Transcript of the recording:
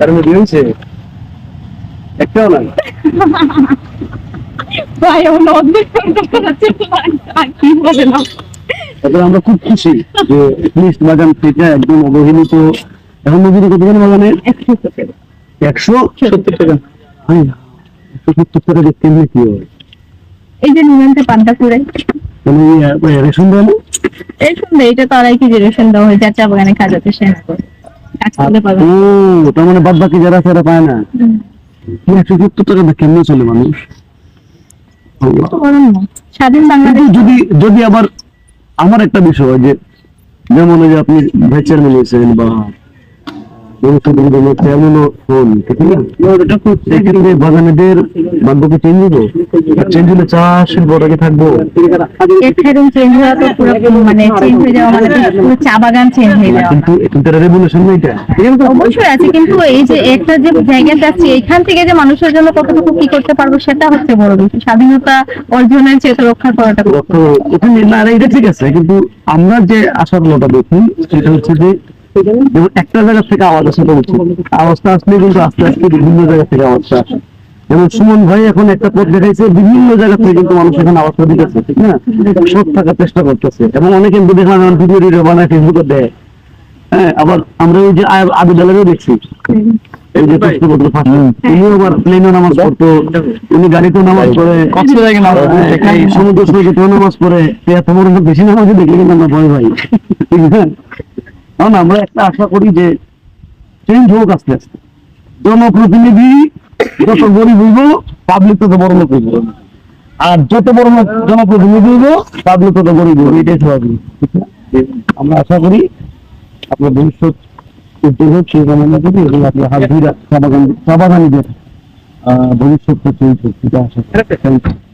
তার মধ্যে হয়েছে একটাও না ভাই করতে যাচ্ছে কি বলে না। তারপরে আমরা খুব খুশি যে লিস্ট বাগান থেকে একদম অবহেলিত এখন কতখানি বাগানে? একশো সত্তর টাকা। একশো সত্তর টাকা দিয়ে কেমনে কি হয়? এই যে নিমেন্টে পান্তা করে মানে রেশন দেওয়া? এই শুনলে এটা তো আড়াই কেজি রেশন দেওয়া হয়েছে চা বাগানে কাজাতে শেষ করে। ও তার মানে বাদ বাকি যারা পায় না? এই একশো সত্তর টাকা কেমনে চলে মানুষ? স্বাধীন বাংলাদেশ। যদি যদি আবার আমার একটা বিষয় যে যেমন ওই যে আপনি চেয়ারম্যান বা বাগানেদের বান্ধবকে চেঞ্জ হব চেঞ্জ হলে চাষ শিল্পটাকে থাকব। একদম চেঞ্জ হওয়া তো পুরো চেঞ্জ যাওয়া তো পুরো চা বাগান চেঞ্জ হয়ে যাওয়া। কিন্তু কিন্তু রেভলিউশন না এটা? অবশ্যই আছে কিন্তু এই যে একটা যে জায়গা যাচ্ছে এখান থেকে যে মানুষের জন্য কতটুকু কি করতে পারব সেটা হচ্ছে বড় বিষয়। স্বাধীনতা অর্জনের চেয়ে রক্ষা করাটা এটা ঠিক আছে কিন্তু আমরা যে আশাগুলোটা দেখি সেটা হচ্ছে যে যেমন একটা জায়গা থেকে আওয়াজ আসে তো উচিত আওয়াজটা আসলে কিন্তু আস্তে আস্তে বিভিন্ন জায়গা থেকে আওয়াজটা আসে। যেমন সুমন ভাই এখন একটা পথ দেখাইছে বিভিন্ন জায়গা থেকে কিন্তু মানুষ এখানে আওয়াজটা দিতেছে ঠিক না? সব থাকার চেষ্টা করতেছে। এবং অনেকে কিন্তু দেখলাম এখন ভিডিও বানায় ফেসবুকে দেয়। হ্যাঁ আবার আমরা ওই যে আবু দেখছি। এই যে প্রশ্নপত্র ফাঁসে। উনি আবার প্লেনও নামাজ পড়তো। উনি গাড়িতেও নামাজ পড়ে। হ্যাঁ, সমুদ্র সৈকতেও নামাজ পড়ে। তো এত বড় বেশি নামাজে দেখলে কিন্তু আমরা ভয় ভাই ঠিক না? কারণ আমরা একটা আশা করি যে চেঞ্জ হোক আস্তে আস্তে। জনপ্রতিনিধি যত গরিব হইব পাবলিক তত বড় লোক হইব। আর যত বড় লোক জনপ্রতিনিধি হইব পাবলিক তত গরিব হইব। এটাই স্বাভাবিক ঠিক না? আমরা আশা করি আপনার ভবিষ্যৎ উদ্যোগ হোক সেই কামনা করি এবং আপনার হাত ধরে চা বাগান চা বাগানিদের আহ, ভবিষ্যৎ চলছে এটা আশা করি.